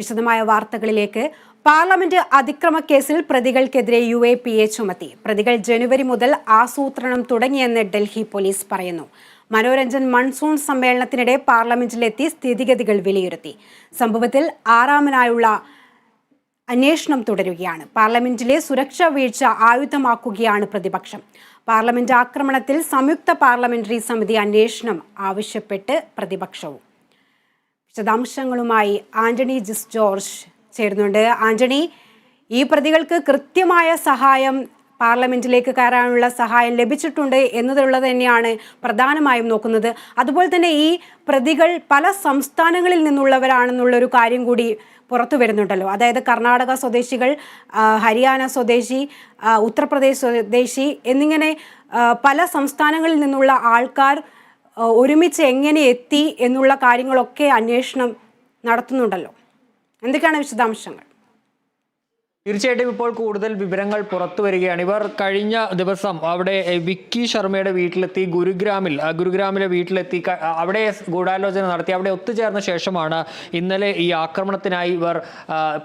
വിശദമായ വാർത്തകളിലേക്ക്. പാർലമെന്റ് അതിക്രമ കേസിൽ പ്രതികൾക്കെതിരെ യു എ പി എ ചുമത്തി. പ്രതികൾ ജനുവരി മുതൽ ആസൂത്രണം തുടങ്ങിയെന്ന് ഡൽഹി പോലീസ് പറയുന്നു. മനോരഞ്ജൻ മൺസൂൺ സമ്മേളനത്തിനിടെ പാർലമെന്റിലെത്തി സ്ഥിതിഗതികൾ വിലയിരുത്തി. സംഭവത്തിൽ ആറാമനായുള്ള അന്വേഷണം തുടരുകയാണ്. പാർലമെന്റിലെ സുരക്ഷാ വീഴ്ച ആയുധമാക്കുകയാണ് പ്രതിപക്ഷം. പാർലമെന്റ് ആക്രമണത്തിൽ സംയുക്ത പാർലമെന്ററി സമിതി അന്വേഷണം ആവശ്യപ്പെട്ട് പ്രതിപക്ഷവും വിശദാംശങ്ങളുമായി ആന്റണി ജിസ് ജോർജ് ചേരുന്നുണ്ട്. ആന്റണി ഈ പ്രതികൾക്ക് കൃത്യമായ സഹായം പാർലമെന്റിലേക്ക് കയറാനുള്ള സഹായം ലഭിച്ചിട്ടുണ്ട് എന്നതുള്ളത് തന്നെയാണ് പ്രധാനമായും നോക്കുന്നത്. അതുപോലെ തന്നെ ഈ പ്രതികൾ പല സംസ്ഥാനങ്ങളിൽ നിന്നുള്ളവരാണെന്നുള്ളൊരു കാര്യം കൂടി പുറത്തു വരുന്നുണ്ടല്ലോ. അതായത് കർണാടക സ്വദേശികൾ ഹരിയാന സ്വദേശി ഉത്തർപ്രദേശ് സ്വദേശി എന്നിങ്ങനെ പല സംസ്ഥാനങ്ങളിൽ നിന്നുള്ള ആൾക്കാർ ഒരുമിച്ച് എങ്ങനെ എത്തി എന്നുള്ള കാര്യങ്ങളൊക്കെ അന്വേഷണം നടത്തുന്നുണ്ടല്ലോ. എന്തൊക്കെയാണ് വിശദാംശങ്ങൾ? തീർച്ചയായിട്ടും ഇപ്പോൾ കൂടുതൽ വിവരങ്ങൾ പുറത്തു വരികയാണ്. ഇവർ കഴിഞ്ഞ ദിവസം അവിടെ വിക്കി ശർമ്മയുടെ വീട്ടിലെത്തി ഗുരുഗ്രാമിൽ ഗുരുഗ്രാമിലെ വീട്ടിലെത്തി അവിടെ ഗൂഢാലോചന നടത്തി. അവിടെ ഒത്തുചേർന്ന ശേഷമാണ് ഇന്നലെ ഈ ആക്രമണത്തിനായി ഇവർ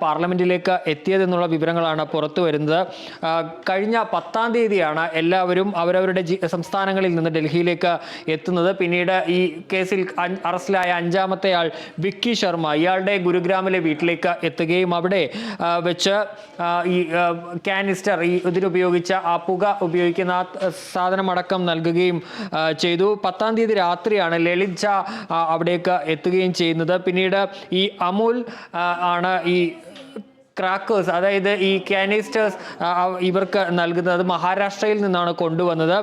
പാർലമെന്റിലേക്ക് എത്തിയതെന്നുള്ള വിവരങ്ങളാണ് പുറത്തു വരുന്നത്. കഴിഞ്ഞ പത്താം തീയതിയാണ് എല്ലാവരും അവരവരുടെ സംസ്ഥാനങ്ങളിൽ നിന്ന് ഡൽഹിയിലേക്ക് എത്തുന്നത്. പിന്നീട് ഈ കേസിൽ അറസ്റ്റിലായ അഞ്ചാമത്തെ ആൾ വിക്കി ശർമ്മ ഇയാളുടെ ഗുരുഗ്രാമിലെ വീട്ടിലേക്ക് എത്തുകയും അവിടെ വെച്ച് ഈ കാനിസ്റ്റർ ഈ ഇതിലുപയോഗിച്ച ആ പുക ഉപയോഗിക്കുന്ന ആ സാധനമടക്കം നൽകുകയും ചെയ്തു. പത്താം തീയതി രാത്രിയാണ് ലളിത് ഷാ അവിടേക്ക് എത്തുകയും ചെയ്യുന്നത്. പിന്നീട് ഈ അമുൽ ആണ് ഈ ക്രാക്കേഴ്സ് അതായത് ഈ കാനിസ്റ്റേഴ്സ് ഇവർക്ക് നൽകുന്നത് മഹാരാഷ്ട്രയിൽ നിന്നാണ് കൊണ്ടുവന്നത്.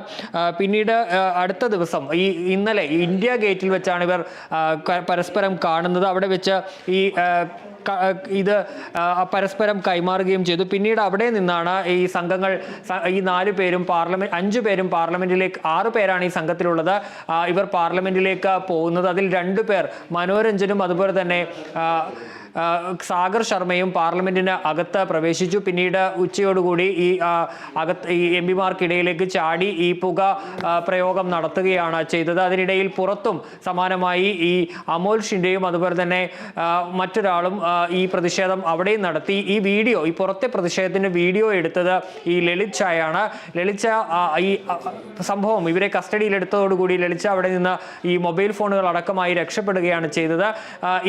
പിന്നീട് അടുത്ത ദിവസം ഈ ഇന്നലെ ഇന്ത്യ ഗേറ്റിൽ വെച്ചാണ് ഇവർ പരസ്പരം കാണുന്നത്. അവിടെ വെച്ച് ഈ ഇത് പരസ്പരം കൈമാറുകയും ചെയ്തു. പിന്നീട് അവിടെ നിന്നാണ് ഈ സംഘങ്ങൾ ഈ നാല് പേരും പാർലമെന്റ് അഞ്ചു പേരും പാർലമെന്റിലേക്ക് ആറ് പേരാണ് ഈ സംഘത്തിലുള്ളത്. ഇവർ പാർലമെന്റിലേക്ക് പോകുന്നത്. അതിൽ രണ്ടു പേർ മനോരഞ്ജനും അതുപോലെ തന്നെ സാഗർ ശർമ്മയും പാർലമെന്റിന് അകത്ത് പ്രവേശിച്ചു. പിന്നീട് ഉച്ചയോടുകൂടി ഈ അകത്ത് ഈ എം പിമാർക്കിടയിലേക്ക് ചാടി ഈ പുക പ്രയോഗം നടത്തുകയാണ് ചെയ്തത്. അതിനിടയിൽ പുറത്തും സമാനമായി ഈ അമോൽ ഷിൻഡെയും അതുപോലെ തന്നെ മറ്റൊരാളും ഈ പ്രതിഷേധം അവിടെയും നടത്തി. ഈ വീഡിയോ ഈ പുറത്തെ പ്രതിഷേധത്തിന്റെ വീഡിയോ എടുത്തത് ഈ ലളിത് ഷായാണ്. ലളിത് ഈ സംഭവം ഇവരെ കസ്റ്റഡിയിലെടുത്തതോടുകൂടി ലളിത് ഷാ അവിടെ നിന്ന് ഈ മൊബൈൽ ഫോണുകൾ അടക്കമായി രക്ഷപ്പെടുകയാണ് ചെയ്തത്.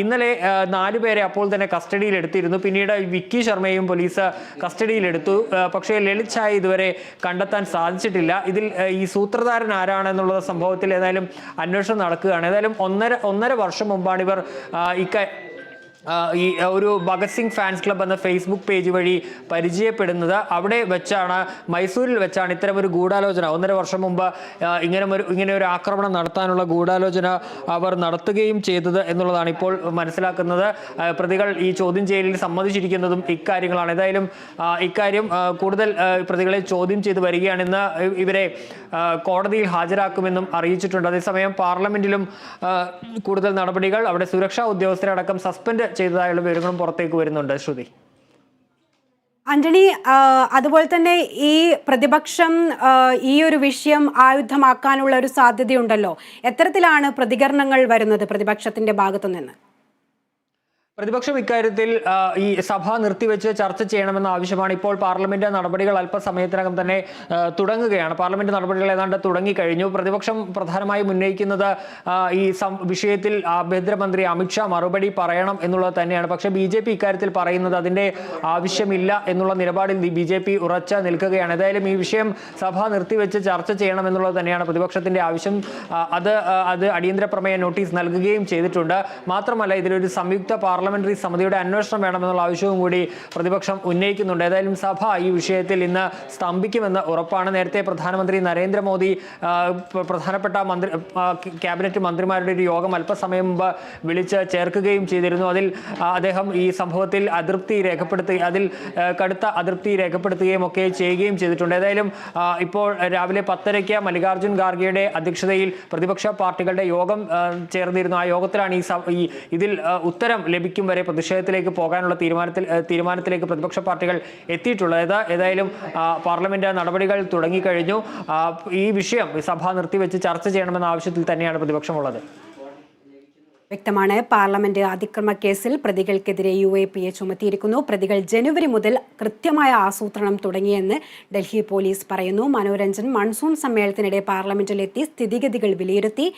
ഇന്നലെ ആ, നാല് പേരെ അപ്പോൾ തന്നെ കസ്റ്റഡിയിൽ എടുത്തിരുന്നു. പിന്നീട് വിക്കി ശർമ്മയും പോലീസ് കസ്റ്റഡിയിലെടുത്തു പക്ഷേ ലളിത് ഷായ ഇതുവരെ കണ്ടെത്താൻ സാധിച്ചിട്ടില്ല. ഇതിൽ ഈ സൂത്രധാരൻ ആരാണെന്നുള്ള സംഭവത്തിൽ ഏതായാലും അന്വേഷണം നടക്കുകയാണ്. ഏതായാലും ഒന്നര ഒന്നര വർഷം മുമ്പാണ് ഇവർ ഇക്ക ഈ ഒരു ഭഗത് സിംഗ് ഫാൻസ് ക്ലബ് എന്ന ഫേസ്ബുക്ക് പേജ് വഴി പരിചയപ്പെടുന്നത് അവിടെ വെച്ചാണ് മൈസൂരിൽ വെച്ചാണ് ഇത്തരം ഒരു ഗൂഢാലോചന. ഒന്നര വർഷം മുമ്പ് ഇങ്ങനെ ഒരു ഇങ്ങനെ ഒരു ആക്രമണം നടത്താനുള്ള ഗൂഢാലോചന അവർ നടത്തുകയും ചെയ്തത് എന്നുള്ളതാണ് ഇപ്പോൾ മനസ്സിലാക്കുന്നത്. പ്രതികൾ ഈ ചോദ്യം ചെയ്യലിൽ സമ്മതിച്ചിരിക്കുന്നതും ഇക്കാര്യങ്ങളാണ്. ഏതായാലും ഇക്കാര്യം കൂടുതൽ പ്രതികളെ ചോദ്യം ചെയ്ത് വരികയാണെന്ന് ഇവരെ കോടതിയിൽ ഹാജരാക്കുമെന്നും അറിയിച്ചിട്ടുണ്ട്. അതേസമയം പാർലമെന്റിലും കൂടുതൽ നടപടികൾ അവിടെ സുരക്ഷാ ഉദ്യോഗസ്ഥരെ അടക്കം സസ്പെൻഡ് ചെയ്തതായുള്ള വിവരങ്ങളും പുറത്തേക്ക് വരുന്നുണ്ട് ശ്രുതി. ആന്റണി അതുപോലെ തന്നെ ഈ പ്രതിപക്ഷം ഈ ഒരു വിഷയം ആയുധമാക്കാനുള്ള ഒരു സാധ്യതയുണ്ടല്ലോ. എത്തരത്തിലാണ് പ്രതികരണങ്ങൾ വരുന്നത് പ്രതിപക്ഷത്തിന്റെ ഭാഗത്തു നിന്ന് പ്രതിപക്ഷം ഇക്കാര്യത്തിൽ ഈ സഭ നിർത്തിവെച്ച് ചർച്ച ചെയ്യണമെന്ന ആവശ്യമാണ്. ഇപ്പോൾ പാർലമെന്റ് നടപടികൾ അല്പസമയത്തിനകം തന്നെ തുടങ്ങുകയാണ്. പാർലമെന്റ് നടപടികൾ ഏതാണ്ട് തുടങ്ങിക്കഴിഞ്ഞു. പ്രതിപക്ഷം പ്രധാനമായും ഉന്നയിക്കുന്നത് ഈ വിഷയത്തിൽ ആഭ്യന്തരമന്ത്രി അമിത്ഷാ മറുപടി പറയണം എന്നുള്ളത് തന്നെയാണ്. പക്ഷേ ബി ജെ പി ഇക്കാര്യത്തിൽ പറയുന്നത് അതിന്റെ ആവശ്യമില്ല എന്നുള്ള നിലപാടിൽ ബി ജെ പി ഉറച്ച നിൽക്കുകയാണ്. ഏതായാലും ഈ വിഷയം സഭ നിർത്തിവെച്ച് ചർച്ച ചെയ്യണം എന്നുള്ളത് തന്നെയാണ് പ്രതിപക്ഷത്തിന്റെ ആവശ്യം. അത് അത് അടിയന്തര പ്രമേയ നോട്ടീസ് നൽകുകയും ചെയ്തിട്ടുണ്ട്. മാത്രമല്ല ഇതിലൊരു സംയുക്ത പാർലമെന്ററി സമിതിയുടെ അന്വേഷണം വേണമെന്നുള്ള ആവശ്യവും കൂടി പ്രതിപക്ഷം ഉന്നയിക്കുന്നുണ്ട്. ഏതായാലും സഭ ഈ വിഷയത്തിൽ ഇന്ന് സ്തംഭിക്കുമെന്ന് ഉറപ്പാണ്. നേരത്തെ പ്രധാനമന്ത്രി നരേന്ദ്രമോദി പ്രധാനപ്പെട്ട മന്ത്രി ക്യാബിനറ്റ് മന്ത്രിമാരുടെ ഒരു യോഗം അല്പസമയം മുമ്പ് വിളിച്ച് ചേർക്കുകയും ചെയ്തിരുന്നു. അതിൽ അദ്ദേഹം ഈ സംഭവത്തിൽ അതൃപ്തി രേഖപ്പെടുത്തി അതിൽ കടുത്ത അതൃപ്തി രേഖപ്പെടുത്തുകയും ഒക്കെ ചെയ്യുകയും ചെയ്തിട്ടുണ്ട്. ഏതായാലും ഇപ്പോൾ രാവിലെ പത്തരയ്ക്ക് മല്ലികാർജുൻ ഖാർഗെയുടെ അധ്യക്ഷതയിൽ പ്രതിപക്ഷ പാർട്ടികളുടെ യോഗം ചേർന്നിരുന്നു. ആ യോഗത്തിലാണ് ഈ ഇതിൽ ഉത്തരം ഉത്തരം ലഭിക്കും വരെ പ്രതിഷേധത്തിലേക്ക് പോകാനുള്ള തീരുമാനത്തിൽ തീരുമാനത്തിലേക്ക് പ്രതിപക്ഷ പാർട്ടികൾ എത്തിയിട്ടുള്ളത്. ഏതായാലും പാർലമെന്റ് നടപടികൾ തുടങ്ങിക്കഴിഞ്ഞു. ഈ വിഷയം സഭ നിർത്തിവെച്ച് ചർച്ച ചെയ്യണമെന്ന ആവശ്യത്തിൽ തന്നെയാണ് പ്രതിപക്ഷമുള്ളത്. വ്യക്തമാണ്. പാർലമെന്റ് അതിക്രമ കേസിൽ പ്രതികൾക്കെതിരെ യു എ പി എ ചുമത്തിയിരിക്കുന്നു. പ്രതികൾ ജനുവരി മുതൽ കൃത്യമായ ആസൂത്രണം തുടങ്ങിയെന്ന് ഡൽഹി പോലീസ് പറയുന്നു. മനോരഞ്ജൻ മൺസൂൺ സമ്മേളനത്തിനിടെ പാർലമെന്റിലെത്തി സ്ഥിതിഗതികൾ വിലയിരുത്തി.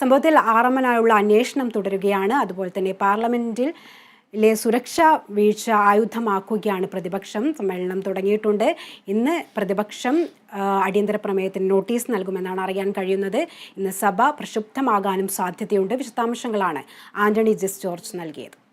സംഭവത്തിൽ ആറമ്മനായുള്ള അന്വേഷണം തുടരുകയാണ്. അതുപോലെ തന്നെ പാർലമെന്റിൽ ലെ സുരക്ഷാ വീഴ്ച ആയുധമാക്കുകയാണ് പ്രതിപക്ഷം. സമ്മേളനം തുടങ്ങിയിട്ടുണ്ട്. ഇന്ന് പ്രതിപക്ഷം അടിയന്തര പ്രമേയത്തിന് നോട്ടീസ് നൽകുമെന്നാണ് അറിയാൻ കഴിയുന്നത്. ഇന്ന് സഭ പ്രക്ഷുബ്ധമാകാനും സാധ്യതയുണ്ട്. വിശദാംശങ്ങളാണ് ആന്റണി ജസ് ജോർജ് നൽകിയത്.